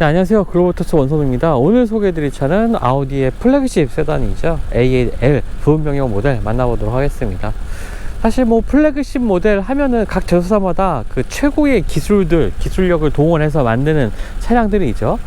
네, 안녕하세요. 글로버터스 원선우입니다. 오늘 소개해드릴 차는 아우디의 플래그십 세단이죠. AL 부분 변경 모델 만나보도록 하겠습니다. 사실 뭐 플래그십 모델 하면은 각 제조사마다 그 최고의 기술들, 기술력을 동원해서 만드는 차량들이죠.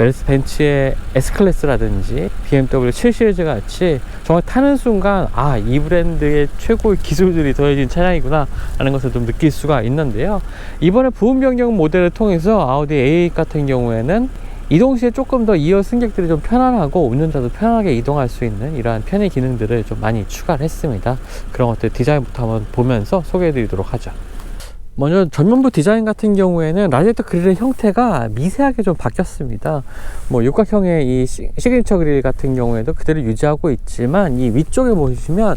메르스 벤츠의 S클래스라든지 BMW 7 시리즈 같이 정말 타는 순간 아, 이 브랜드의 최고의 기술들이 더해진 차량이구나 라는 것을 좀 느낄 수가 있는데요. 이번에 부분 변경 모델을 통해서 아우디 A8 같은 경우에는 이동 시에 조금 더 2열 승객들이 좀 편안하고 운전자도 편하게 이동할 수 있는 이러한 편의 기능들을 좀 많이 추가를 했습니다. 그런 것들 디자인부터 한번 보면서 소개해 드리도록 하죠. 먼저 전면부 디자인 같은 경우에는 라디에이터 그릴의 형태가 미세하게 좀 바뀌었습니다. 뭐 육각형의 이 시- 시그니처 그릴 같은 경우에도 그대로 유지하고 있지만 이 위쪽에 보시면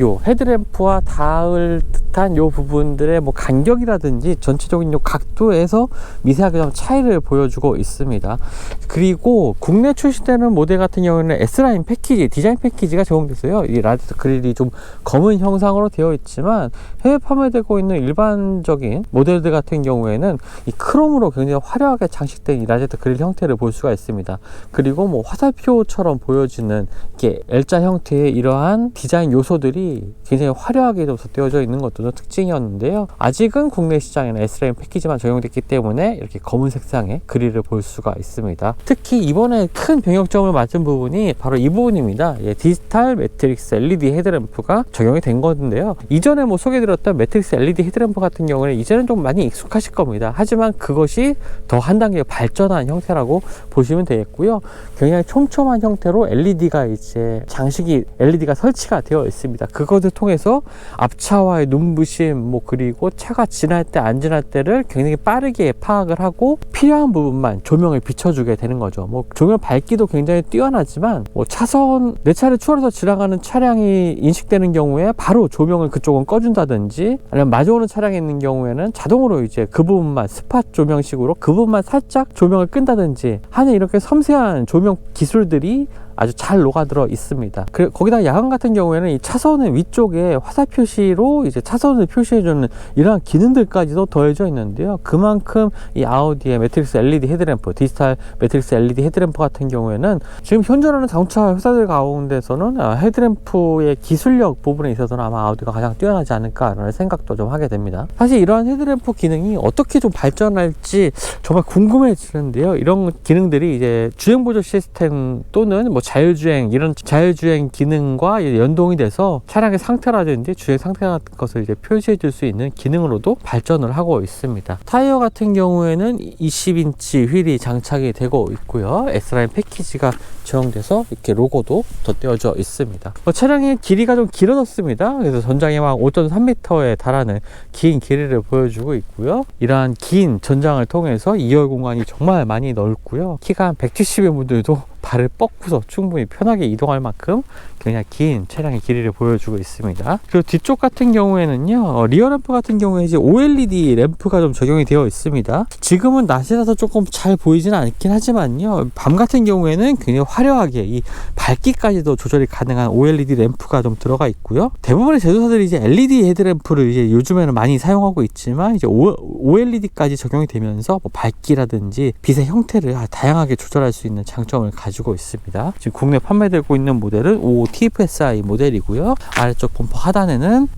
요 헤드램프와 닿을 듯한 요 부분들의 뭐 간격이라든지 전체적인 요 각도에서 미세하게 좀 차이를 보여주고 있습니다. 그리고 국내 출시되는 모델 같은 경우에는 S라인 패키지, 디자인 패키지가 제공됐어요. 이 라디에이터 그릴이 좀 검은 형상으로 되어 있지만 해외 판매되고 있는 일반적인 모델들 같은 경우에는 이 크롬으로 굉장히 화려하게 장식된 이 라디에이터 그릴 형태를 볼 수가 있습니다. 그리고 뭐 화살표처럼 보여지는 이렇게 L자 형태의 이러한 디자인 요소들이 굉장히 화려하게 좀 덧대어져 있는 것도 좀 특징이었는데요. 아직은 국내 시장에는 S라인 패키지만 적용됐기 때문에 이렇게 검은 색상의 그릴을 볼 수가 있습니다. 특히 이번에 큰 변경점을 맞은 부분이 바로 이 부분입니다. 예, 디지털 매트릭스 LED 헤드램프가 적용이 된 건데요. 이전에 뭐 소개드렸던 매트릭스 LED 헤드램프 같은 경우는 이제는 좀 많이 익숙하실 겁니다. 하지만 그것이 더 한 단계 발전한 형태라고 보시면 되겠고요. 굉장히 촘촘한 형태로 LED가 이제 장식이 LED가 설치가 되어 있습니다. 그것을 통해서 앞차와의 눈부심, 뭐 그리고 차가 지날 때 안 지날 때를 굉장히 빠르게 파악을 하고 필요한 부분만 조명을 비춰주게 되는 거죠. 뭐 조명 밝기도 굉장히 뛰어나지만 뭐 차선 내 차를 추월해서 지나가는 차량이 인식되는 경우에 바로 조명을 그쪽은 꺼준다든지 아니면 마주오는 차량이 있는 경우에는 자동으로 이제 그 부분만 스팟 조명식으로 그 부분만 살짝 조명을 끈다든지 하는 이렇게 섬세한 조명 기술들이 아주 잘 녹아들어 있습니다. 그 거기다 야간 같은 경우에는 이 차선의 위쪽에 화살 표시로 이제 차선을 표시해주는 이러한 기능들까지도 더해져 있는데요. 그만큼 이 아우디의 매트릭스 LED 헤드램프, 디지털 매트릭스 LED 헤드램프 같은 경우에는 지금 현존하는 자동차 회사들 가운데서는 아, 헤드램프의 기술력 부분에 있어서는 아마 아우디가 가장 뛰어나지 않을까라는 생각도 좀 하게 됩니다. 사실 이러한 헤드램프 기능이 어떻게 좀 발전할지 정말 궁금해지는데요. 이런 기능들이 이제 주행 보조 시스템 또는 뭐 자율주행 이런 자율주행 기능과 연동이 돼서 차량의 상태라든지 주행 상태 같은 것을 이제 표시해 줄 수 있는 기능으로도 발전을 하고 있습니다. 타이어 같은 경우에는 20인치 휠이 장착이 되고 있고요. S라인 패키지가 적용돼서 이렇게 로고도 덧대어져 있습니다. 뭐 차량의 길이가 좀 길어졌습니다. 그래서 전장에 막 5.3m에 달하는 긴 길이를 보여주고 있고요. 이러한 긴 전장을 통해서 2열 공간이 정말 많이 넓고요. 키가 한 170인 분들도 발을 뻗고서 충분히 편하게 이동할 만큼 굉장히 긴 차량의 길이를 보여주고 있습니다. 그리고 뒤쪽 같은 경우에는요, 어, 리어 램프 같은 경우에 이제 OLED 램프가 좀 적용이 되어 있습니다. 지금은 낮이라서 조금 잘 보이지는 않긴 하지만요, 밤 같은 경우에는 굉장히 화려하게 이 밝기까지도 조절이 가능한 OLED 램프가 좀 들어가 있고요. 대부분의 제조사들이 이제 LED 헤드램프를 이제 요즘에는 많이 사용하고 있지만 이제 OLED까지 적용이 되면서 뭐 밝기라든지 빛의 형태를 다양하게 조절할 수 있는 장점을 가지고 있습니다. 지금 국내 판매되고 있는 모델은 5 TFSI 모델이고요. 아래쪽 범퍼 하단에는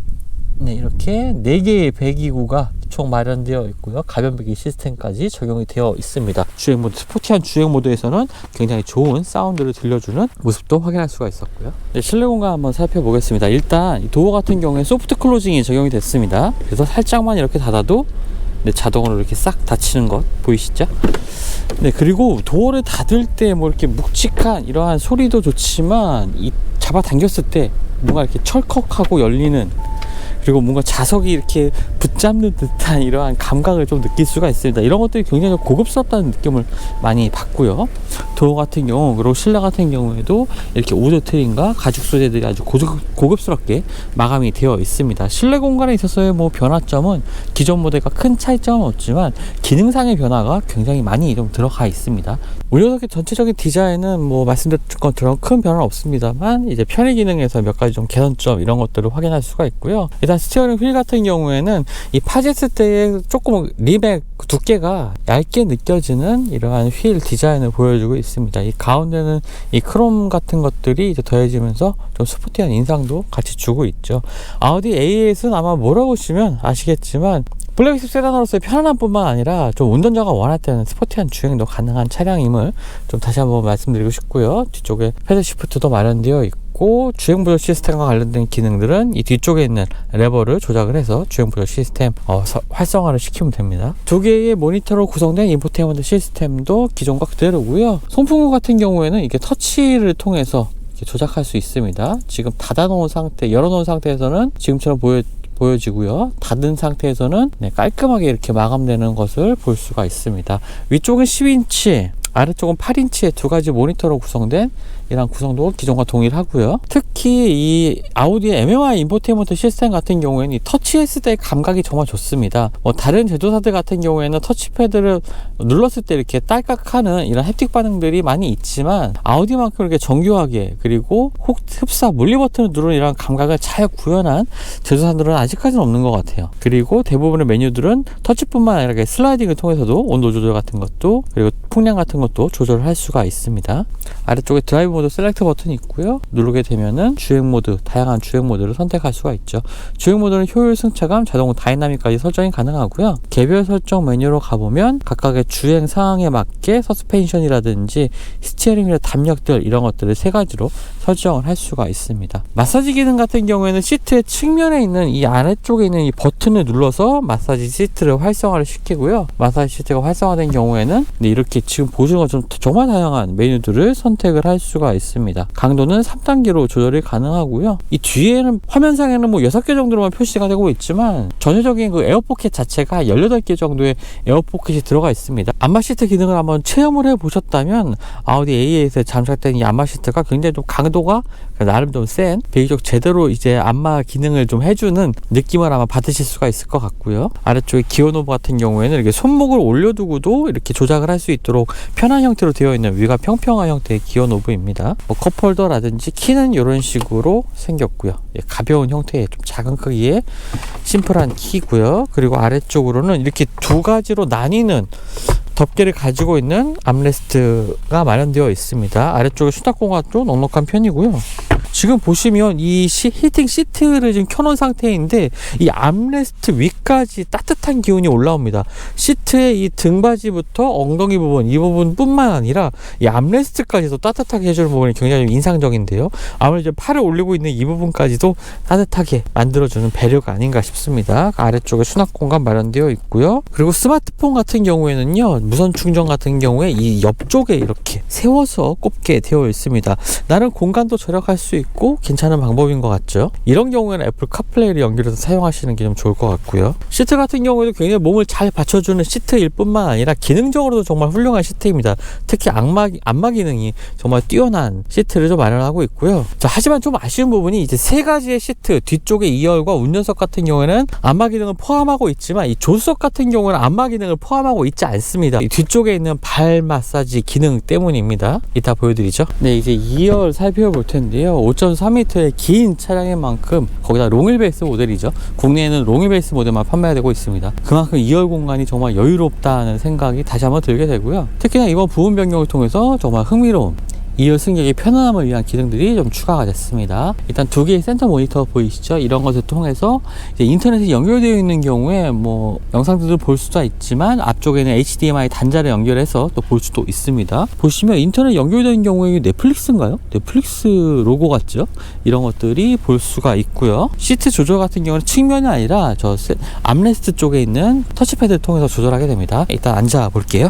네, 이렇게 4개의 배기구가 총 마련되어 있고요. 가변 배기 시스템까지 적용이 되어 있습니다. 주행 모드, 스포티한 주행 모드에서는 굉장히 좋은 사운드를 들려주는 모습도 확인할 수가 있었고요. 네, 실내 공간 한번 살펴보겠습니다. 일단 이 도어 같은 경우에 소프트 클로징이 적용이 됐습니다. 그래서 살짝만 이렇게 닫아도 네, 자동으로 이렇게 싹 닫히는 것 보이시죠? 네, 그리고 도어를 닫을 때 뭐 이렇게 묵직한 이러한 소리도 좋지만 이 잡아 당겼을 때 뭔가 이렇게 철컥하고 열리는 그리고 뭔가 자석이 이렇게 붙잡는 듯한 이러한 감각을 좀 느낄 수가 있습니다. 이런 것들이 굉장히 고급스럽다는 느낌을 많이 받고요. 도어 같은 경우, 그리고 실내 같은 경우에도 이렇게 우드 트림과 가죽 소재들이 아주 고급, 고급 스럽게 마감이 되어 있습니다. 실내 공간에 있어서의 뭐 변화점은 기존 모델과 큰 차이점은 없지만 기능상의 변화가 굉장히 많이 좀 들어가 있습니다. 우려석의 전체적인 디자인은 뭐 말씀드린 것처럼 큰 변화는 없습니다만 이제 편의 기능에서 몇 가지 좀 개선점 이런 것들을 확인할 수가 있고요. 일단 스티어링 휠 같은 경우에는 이 파제스 때의 조금 립의 두께가 얇게 느껴지는 이러한 휠 디자인을 보여주고 있습니다. 이 가운데는 이 크롬 같은 것들이 이제 더해지면서 좀 스포티한 인상도 같이 주고 있죠. 아우디 A8은 아마 몰아보시면 아시겠지만 블랙십 세단으로서의 편안함뿐만 아니라 좀 운전자가 원할 때는 스포티한 주행도 가능한 차량임을 좀 다시 한번 말씀드리고 싶고요. 뒤쪽에 패드 시프트도 마련되어 있고 주행 보조 시스템과 관련된 기능들은 이 뒤쪽에 있는 레버를 조작을 해서 주행 보조 시스템 어, 서- 활성화를 시키면 됩니다. 두 개의 모니터로 구성된 인포테인먼트 시스템도 기존과 그대로고요. 송풍구 같은 경우에는 이게 터치를 통해서 이렇게 조작할 수 있습니다. 지금 닫아놓은 상태, 열어놓은 상태에서는 지금처럼 보여 보여지고요. 닫은 상태에서는 네, 깔끔하게 이렇게 마감되는 것을 볼 수가 있습니다. 위쪽은 10인치, 아래쪽은 8인치의 두 가지 모니터로 구성된 이런 구성도 기존과 동일하고요. 특히 이 아우디의 MMI 인포테인먼트 시스템 같은 경우에는 이 터치했을 때의 감각이 정말 좋습니다. 뭐 다른 제조사들 같은 경우에는 터치패드를 눌렀을 때 이렇게 딸깍하는 이런 햅틱 반응들이 많이 있지만 아우디만큼 이렇게 정교하게 그리고 혹 흡사 물리 버튼을 누르는 이런 감각을 잘 구현한 제조사들은 아직까지는 없는 것 같아요. 그리고 대부분의 메뉴들은 터치뿐만 아니라 슬라이딩을 통해서도 온도 조절 같은 것도 그리고 풍량 같은 것도 조절을 할 수가 있습니다. 아래쪽에 드라이브 모드 셀렉트 버튼이 있고요. 누르게 되면은 주행 모드, 다양한 주행 모드를 선택할 수가 있죠. 주행 모드는 효율, 승차감, 자동 다이나믹까지 설정이 가능하고요. 개별 설정 메뉴로 가보면 각각의 주행 상황에 맞게 서스펜션이라든지 스티어링의 담력들 이런 것들을 세 가지로 설정을 할 수가 있습니다. 마사지 기능 같은 경우에는 시트의 측면에 있는 이 아래쪽에 있는 이 버튼을 눌러서 마사지 시트를 활성화를 시키고요. 마사지 시트가 활성화된 경우에는 네, 이렇게 지금 보시는 것처럼 정말 다양한 메뉴들을 선택을 할 수가 있습니다. 강도는 3단계로 조절이 가능하고요. 이 뒤에는 화면상에는 뭐 6개 정도로만 표시가 되고 있지만 전체적인 그 에어포켓 자체가 18개 정도의 에어포켓이 들어가 있습니다. 안마 시트 기능을 한번 체험을 해 보셨다면 아우디 A8에 장착된 이 안마 시트가 굉장히 좀 강도가 나름 좀 센 비교적 제대로 이제 안마 기능을 좀 해주는 느낌을 아마 받으실 수가 있을 것 같고요. 아래쪽에 기어 노브 같은 경우에는 이렇게 손목을 올려두고도 이렇게 조작을 할 수 있도록 편한 형태로 되어 있는 위가 평평한 형태의 기어 노브입니다. 뭐 컵홀더라든지 키는 이런 식으로 생겼고요. 예, 가벼운 형태의 좀 작은 크기의 심플한 키고요. 그리고 아래쪽으로는 이렇게 두 가지로 나뉘는 덮개를 가지고 있는 암레스트가 마련되어 있습니다. 아래쪽에 수납 공간도 넉넉한 편이고요. 지금 보시면 이 시, 히팅 시트를 지금 켜놓은 상태인데 이 암레스트 위까지 따뜻한 기운이 올라옵니다. 시트의 이 등받이부터 엉덩이 부분 이 부분뿐만 아니라 이 암레스트까지도 따뜻하게 해주는 부분이 굉장히 인상적인데요. 아무래도 팔을 올리고 있는 이 부분까지도 따뜻하게 만들어주는 배려가 아닌가 싶습니다. 아래쪽에 수납 공간 마련되어 있고요. 그리고 스마트폰 같은 경우에는요 무선 충전 같은 경우에 이 옆쪽에 이렇게 세워서 꼽게 되어 있습니다. 나름 공간도 절약할 수 있고 괜찮은 방법인 것 같죠. 이런 경우에는 애플 카플레이를 연결해서 사용하시는 게 좀 좋을 것 같고요. 시트 같은 경우에도 굉장히 몸을 잘 받쳐주는 시트일 뿐만 아니라 기능적으로도 정말 훌륭한 시트입니다. 특히 안마, 안마 기능이 정말 뛰어난 시트를 좀 마련하고 있고요. 자, 하지만 좀 아쉬운 부분이 이제 세 가지의 시트 뒤쪽에 2열과 운전석 같은 경우에는 안마 기능을 포함하고 있지만 이 조수석 같은 경우는 안마 기능을 포함하고 있지 않습니다. 이 뒤쪽에 있는 발 마사지 기능 때문입니다. 이따 보여드리죠. 네, 이제 2열 살펴볼 텐데요. 5.3m의 긴 차량인 만큼 거기다 롱휠베이스 모델이죠. 국내에는 롱휠베이스 모델만 판매되고 있습니다. 그만큼 2열 공간이 정말 여유롭다는 생각이 다시 한번 들게 되고요. 특히나 이번 부분 변경을 통해서 정말 흥미로운 2열 승객의 편안함을 위한 기능들이 좀 추가가 됐습니다. 일단 두 개의 센터 모니터 보이시죠? 이런 것을 통해서 이제 인터넷에 연결되어 있는 경우에 뭐 영상들을 볼 수가 있지만 앞쪽에는 HDMI 단자를 연결해서 또 볼 수도 있습니다. 보시면 인터넷 연결되는 경우에 넷플릭스인가요? 넷플릭스 로고 같죠? 이런 것들이 볼 수가 있고요. 시트 조절 같은 경우는 측면이 아니라 저 세- 암레스트 쪽에 있는 터치패드를 통해서 조절하게 됩니다. 일단 앉아 볼게요.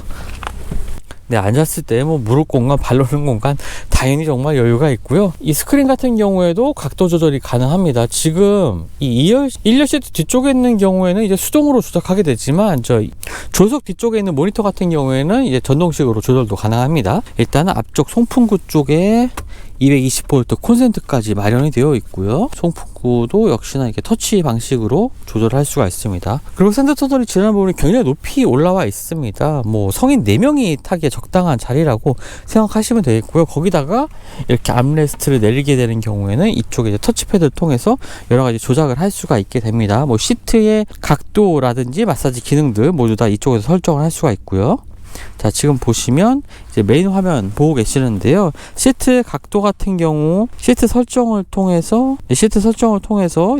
네, 앉았을 때 뭐 무릎 공간, 발 놓는 공간 당연히 정말 여유가 있고요. 이 스크린 같은 경우에도 각도 조절이 가능합니다. 지금 이 2열, 1열 시트 뒤쪽에 있는 경우에는 이제 수동으로 조작하게 되지만 저 조석 뒤쪽에 있는 모니터 같은 경우에는 이제 전동식으로 조절도 가능합니다. 일단은 앞쪽 송풍구 쪽에 220V 콘센트까지 마련이 되어 있고요. 송풍구도 역시나 이렇게 터치 방식으로 조절할 수가 있습니다. 그리고 센터 터널이 지난 부분이 굉장히 높이 올라와 있습니다. 뭐 성인 4명이 타기에 적당한 자리라고 생각하시면 되겠고요. 거기다가 이렇게 암레스트를 내리게 되는 경우에는 이쪽에 터치패드를 통해서 여러 가지 조작을 할 수가 있게 됩니다. 뭐 시트의 각도라든지 마사지 기능들 모두 다 이쪽에서 설정을 할 수가 있고요. 자, 지금 보시면 이제 메인 화면 보고 계시는데요. 시트 각도 같은 경우 시트 설정을 통해서 시트 설정을 통해서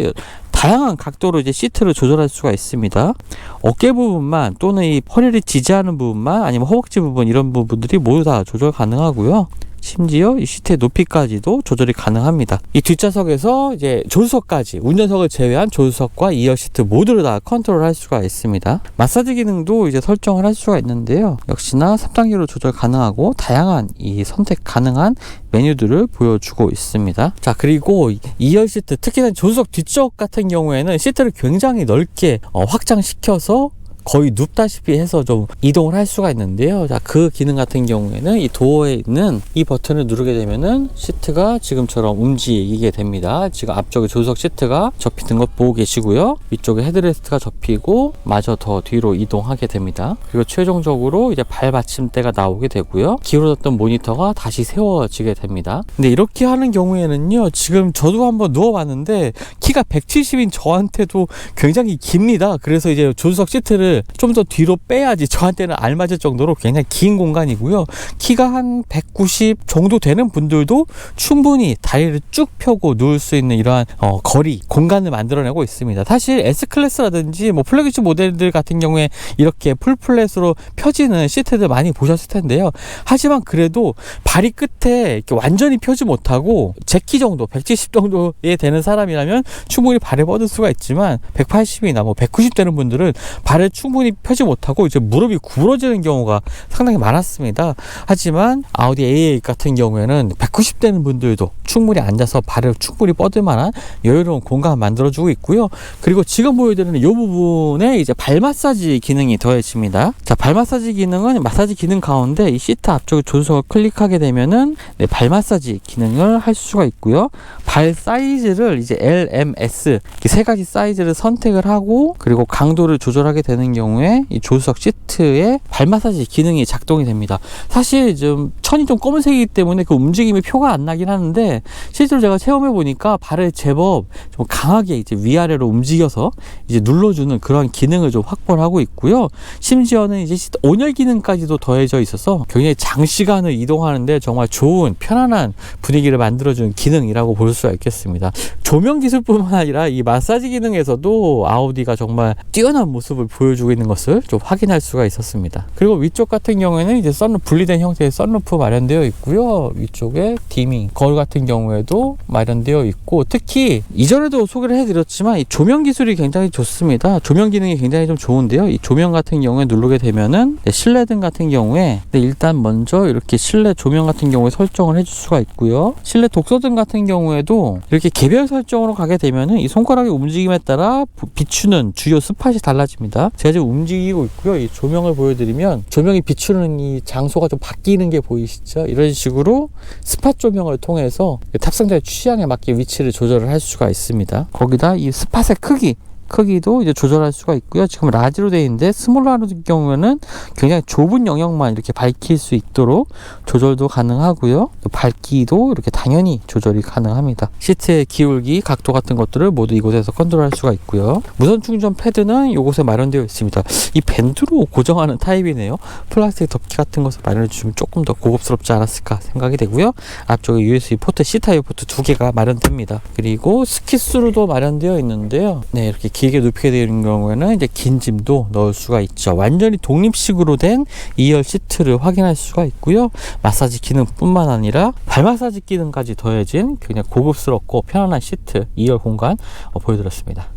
다양한 각도로 이제 시트를 조절할 수가 있습니다. 어깨 부분만 또는 이 허리를 지지하는 부분만 아니면 허벅지 부분 이런 부분들이 모두 다 조절 가능하고요. 심지어 이 시트의 높이까지도 조절이 가능합니다. 이 뒷좌석에서 이제 조수석까지 운전석을 제외한 조수석과 2열 시트 모두를 다 컨트롤할 수가 있습니다. 마사지 기능도 이제 설정을 할 수가 있는데요. 역시나 3단계로 조절 가능하고 다양한 이 선택 가능한 메뉴들을 보여주고 있습니다. 자 그리고 2열 시트 특히나 조수석 뒤쪽 같은 경우에는 시트를 굉장히 넓게 어, 확장시켜서 거의 눕다시피 해서 좀 이동을 할 수가 있는데요. 자, 그 기능 같은 경우에는 이 도어에 있는 이 버튼을 누르게 되면은 시트가 지금처럼 움직이게 됩니다. 지금 앞쪽에 조수석 시트가 접히는 것 보고 계시고요. 위쪽에 헤드레스트가 접히고 마저 더 뒤로 이동하게 됩니다. 그리고 최종적으로 이제 발 받침대가 나오게 되고요. 기울어졌던 모니터가 다시 세워지게 됩니다. 근데 이렇게 하는 경우에는요. 지금 저도 한번 누워봤는데 키가 170인 저한테도 굉장히 깁니다. 그래서 이제 조수석 시트를 좀 더 뒤로 빼야지 저한테는 알맞을 정도로 굉장히 긴 공간이고요. 키가 한 190 정도 되는 분들도 충분히 다리를 쭉 펴고 누울 수 있는 이러한 어, 거리, 공간을 만들어내고 있습니다. 사실 S클래스라든지 뭐 플래그십 모델들 같은 경우에 이렇게 풀플랫으로 펴지는 시트들 많이 보셨을 텐데요. 하지만 그래도 발이 끝에 이렇게 완전히 펴지 못하고 제 키 정도, 170 정도에 되는 사람이라면 충분히 발을 뻗을 수가 있지만 180이나 뭐 190 되는 분들은 발을 충분히 펴지 못하고 이제 무릎이 구부러지는 경우가 상당히 많았습니다. 하지만 아우디 A8 같은 경우에는 190 되는 분들도 충분히 앉아서 발을 충분히 뻗을 만한 여유로운 공간을 만들어주고 있고요. 그리고 지금 보여드리는 이 부분에 이제 발 마사지 기능이 더해집니다. 자, 발 마사지 기능은 마사지 기능 가운데 이 시트 앞쪽에 조수석을 클릭하게 되면은 네, 발 마사지 기능을 할 수가 있고요. 발 사이즈를 이제 L, M, S 이세 가지 사이즈를 선택을 하고 그리고 강도를 조절하게 되는 경우에 이 조수석 시트에 발 마사지 기능이 작동이 됩니다. 사실 좀 천이 좀 검은색이기 때문에 그 움직임이 표가 안 나긴 하는데 실제로 제가 체험해 보니까 발을 제법 좀 강하게 이제 위아래로 움직여서 이제 눌러주는 그런 기능을 좀 확보를 하고 있고요. 심지어는 이제 온열 기능까지도 더해져 있어서 굉장히 장시간을 이동하는데 정말 좋은 편안한 분위기를 만들어주는 기능이라고 볼 수가 있겠습니다. 조명 기술뿐만 아니라 이 마사지 기능에서도 아우디가 정말 뛰어난 모습을 보여주 고 있는 것을 좀 확인할 수가 있었습니다. 그리고 위쪽 같은 경우에는 이제 썬루프 분리된 형태의 썬루프 마련되어 있고요. 위쪽에 디밍 거울 같은 경우에도 마련되어 있고 특히 이전에도 소개를 해드렸지만 이 조명 기술이 굉장히 좋습니다. 조명 기능이 굉장히 좀 좋은데요. 이 조명 같은 경우에 누르게 되면은 네, 실내 등 같은 경우에 네, 일단 먼저 이렇게 실내 조명 같은 경우에 설정을 해줄 수가 있고요. 실내 독서등 같은 경우에도 이렇게 개별 설정으로 가게 되면은 이 손가락의 움직임에 따라 부- 비추는 주요 스팟이 달라집니다. 제가 지금 움직이고 있고요. 이 조명을 보여드리면 조명이 비추는 이 장소가 좀 바뀌는 게 보이시죠? 이런 식으로 스팟 조명을 통해서 탑승자의 취향에 맞게 위치를 조절을 할 수가 있습니다. 거기다 이 스팟의 크기 크기도 이제 조절할 수가 있고요. 지금 라지로 되어 있는데 스몰로 하는 경우에는 굉장히 좁은 영역만 이렇게 밝힐 수 있도록 조절도 가능하고요. 또 밝기도 이렇게 당연히 조절이 가능합니다. 시트의 기울기, 각도 같은 것들을 모두 이곳에서 컨트롤할 수가 있고요. 무선 충전 패드는 이곳에 마련되어 있습니다. 이 밴드로 고정하는 타입이네요. 플라스틱 덮개 같은 것을 마련해 주시면 조금 더 고급스럽지 않았을까 생각이 되고요. 앞쪽에 USB 포트, C타입 포트 두 개가 마련됩니다. 그리고 스키스로도 마련되어 있는데요. 네, 이렇게 길게 눕히게 되는 경우에는 이제 긴 짐도 넣을 수가 있죠. 완전히 독립식으로 된 2열 시트를 확인할 수가 있고요. 마사지 기능뿐만 아니라 발 마사지 기능까지 더해진 굉장히 고급스럽고 편안한 시트 2열 공간 어, 보여드렸습니다.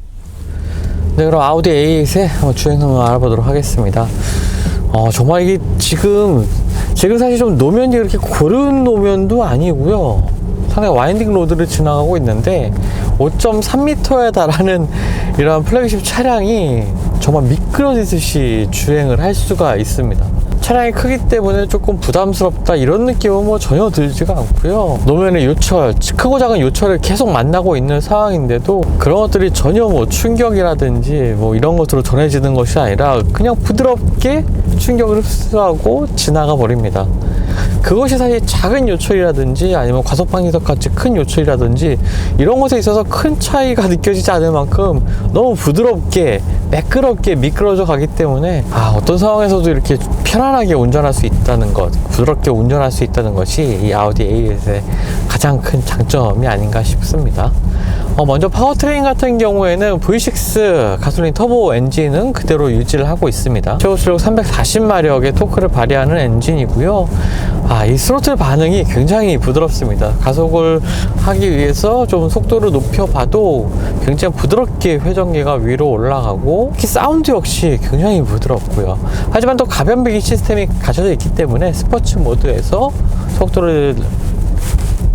네, 그럼 아우디 A8의 한번 주행 한번 알아보도록 하겠습니다. 어, 정말 이게 지금, 지금 사실 좀 노면이 그렇게 고른 노면도 아니고요. 상당히 와인딩 로드를 지나가고 있는데 5.3m에 달하는 이런 플래그십 차량이 정말 미끄러지듯이 주행을 할 수가 있습니다. 차량의 크기 때문에 조금 부담스럽다 이런 느낌은 뭐 전혀 들지가 않고요. 노면의 요철, 크고 작은 요철을 계속 만나고 있는 상황인데도 그런 것들이 전혀 뭐 충격이라든지 뭐 이런 것으로 전해지는 것이 아니라 그냥 부드럽게 충격을 흡수하고 지나가 버립니다. 그것이 사실 작은 요철이라든지 아니면 과속방지턱 같이 큰 요철이라든지 이런 것에 있어서 큰 차이가 느껴지지 않을 만큼 너무 부드럽게 매끄럽게 미끄러져 가기 때문에 아 어떤 상황에서도 이렇게 편안하게 운전할 수 있다는 것 부드럽게 운전할 수 있다는 것이 이 아우디 A8의 가장 큰 장점이 아닌가 싶습니다 어, 먼저 파워트레인 같은 경우에는 V6 가솔린 터보 엔진은 그대로 유지를 하고 있습니다. 최고 출력 340마력의 토크를 발휘하는 엔진이고요. 아, 이 스로틀 반응이 굉장히 부드럽습니다. 가속을 하기 위해서 좀 속도를 높여봐도 굉장히 부드럽게 회전기가 위로 올라가고 특히 사운드 역시 굉장히 부드럽고요. 하지만 또 가변 배기 시스템이 갖춰져 있기 때문에 스포츠 모드에서 속도를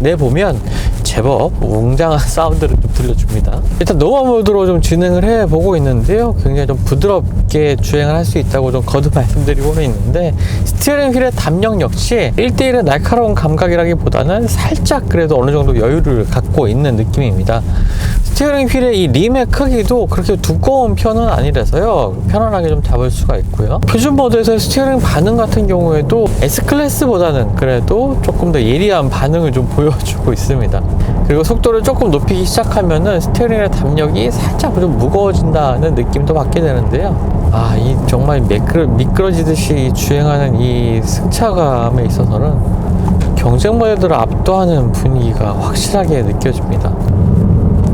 내보면 제법 웅장한 사운드를 좀 들려줍니다. 일단 노멀 모드로 좀 진행을 해보고 있는데요. 굉장히 좀 부드럽 게 주행을 할 수 있다고 좀 거듭 말씀드리고는 있는데 스티어링 휠의 담력 역시 1대1의 날카로운 감각이라기보다는 살짝 그래도 어느 정도 여유를 갖고 있는 느낌입니다. 스티어링 휠의 이 림의 크기도 그렇게 두꺼운 편은 아니라서요. 편안하게 좀 잡을 수가 있고요. 표준 모드에서 스티어링 반응 같은 경우에도 S클래스보다는 그래도 조금 더 예리한 반응을 좀 보여주고 있습니다. 그리고 속도를 조금 높이기 시작하면은 스티어링의 담력이 살짝 좀 무거워진다는 느낌도 받게 되는데요. 아, 이 정말 미끄러, 미끄러지듯이 주행하는 이 승차감에 있어서는 경쟁 모델들을 압도하는 분위기가 확실하게 느껴집니다.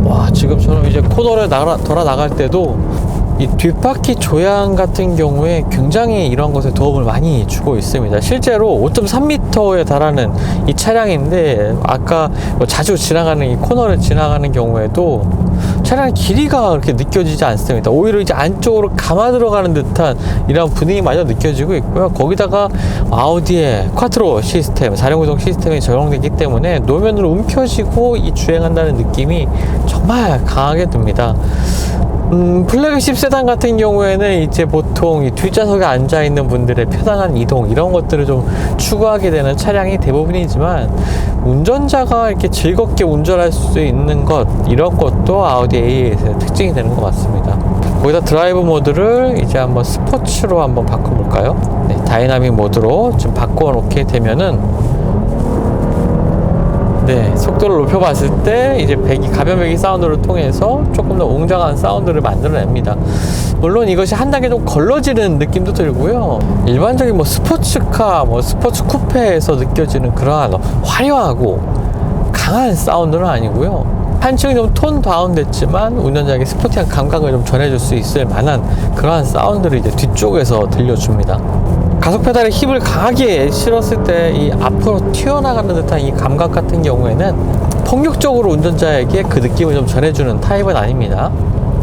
와 지금처럼 이제 코너를 나가, 돌아 나갈 때도 이 뒷바퀴 조향 같은 경우에 굉장히 이런 것에 도움을 많이 주고 있습니다. 실제로 5.3m에 달하는 이 차량인데 아까 뭐 자주 지나가는 이 코너를 지나가는 경우에도 차량 길이가 그렇게 느껴지지 않습니다. 오히려 이제 안쪽으로 감아 들어가는 듯한 이런 분위기마저 느껴지고 있고요. 거기다가 아우디의 쿼트로 시스템, 4륜구동 시스템이 적용되기 때문에 노면으로 움켜쥐고 이 주행한다는 느낌이 정말 강하게 듭니다. 음, 플래그십 세단 같은 경우에는 이제 보통 이 뒷좌석에 앉아 있는 분들의 편안한 이동 이런 것들을 좀 추구하게 되는 차량이 대부분이지만 운전자가 이렇게 즐겁게 운전할 수 있는 것 이런 것도 아우디 A8의 특징이 되는 것 같습니다. 거기다 드라이브 모드를 이제 한번 스포츠로 한번 바꿔볼까요? 네, 다이나믹 모드로 좀 바꿔놓게 되면은 네, 속도를 높여봤을 때 이제 배기 가변 배기 사운드를 통해서 조금 더 웅장한 사운드를 만들어냅니다. 물론 이것이 한 단계 좀 걸러지는 느낌도 들고요. 일반적인 뭐 스포츠카, 뭐 스포츠 쿠페에서 느껴지는 그러한 화려하고 강한 사운드는 아니고요. 한층 좀 톤 다운됐지만 운전자에게 스포티한 감각을 좀 전해줄 수 있을 만한 그러한 사운드를 이제 뒤쪽에서 들려줍니다. 가속 페달에 힘을 강하게 실었을 때 이 앞으로 튀어나가는 듯한 이 감각 같은 경우에는 폭력적으로 운전자에게 그 느낌을 좀 전해주는 타입은 아닙니다.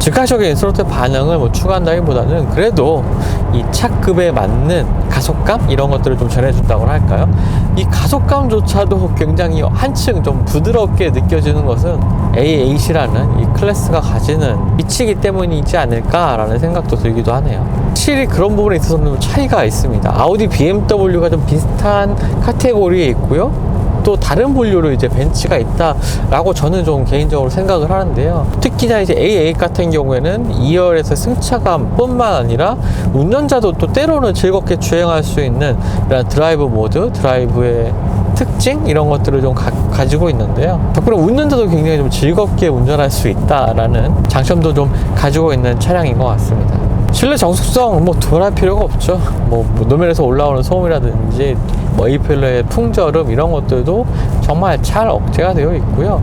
즉각적인 스로틀 반응을 뭐 추가한다기보다는 그래도 이 차급에 맞는 가속감 이런 것들을 좀 전해준다고 할까요? 이 가속감조차도 굉장히 한층 좀 부드럽게 느껴지는 것은 A8이라는 이 클래스가 가지는 미치기 때문이지 않을까라는 생각도 들기도 하네요. 확실히 그런 부분에 있어서는 차이가 있습니다. 아우디 BMW가 좀 비슷한 카테고리에 있고요. 또 다른 분류로 이제 벤츠가 있다라고 저는 좀 개인적으로 생각을 하는데요. 특히나 이제 A8 같은 경우에는 2열에서 승차감뿐만 아니라 운전자도 또 때로는 즐겁게 주행할 수 있는 이런 드라이브 모드, 드라이브의 특징 이런 것들을 좀 가, 지고 있는데요. 덕분에 운전자도 굉장히 좀 즐겁게 운전할 수 있다라는 장점도 좀 가지고 있는 차량인 것 같습니다. 실내 정숙성 뭐 덜할 필요가 없죠. 뭐 노면에서 올라오는 소음이라든지 뭐 에이펠러의 풍절음 이런 것들도 정말 잘 억제가 되어 있고요.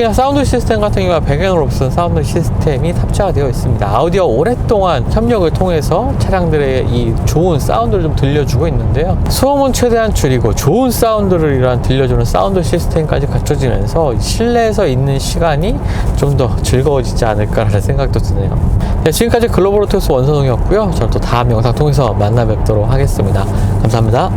특히나 사운드 시스템 같은 경우는 배경으로 쓴 사운드 시스템이 탑재가 되어 있습니다. 아우디와 오랫동안 협력을 통해서 차량들의 이 좋은 사운드를 좀 들려주고 있는데요. 소음은 최대한 줄이고 좋은 사운드를 이런 들려주는 사운드 시스템까지 갖춰지면서 실내에서 있는 시간이 좀 더 즐거워지지 않을까라는 생각도 드네요. 네, 지금까지 글로벌 오토스 원선홍이었고요. 저는 또 다음 영상 통해서 만나 뵙도록 하겠습니다. 감사합니다.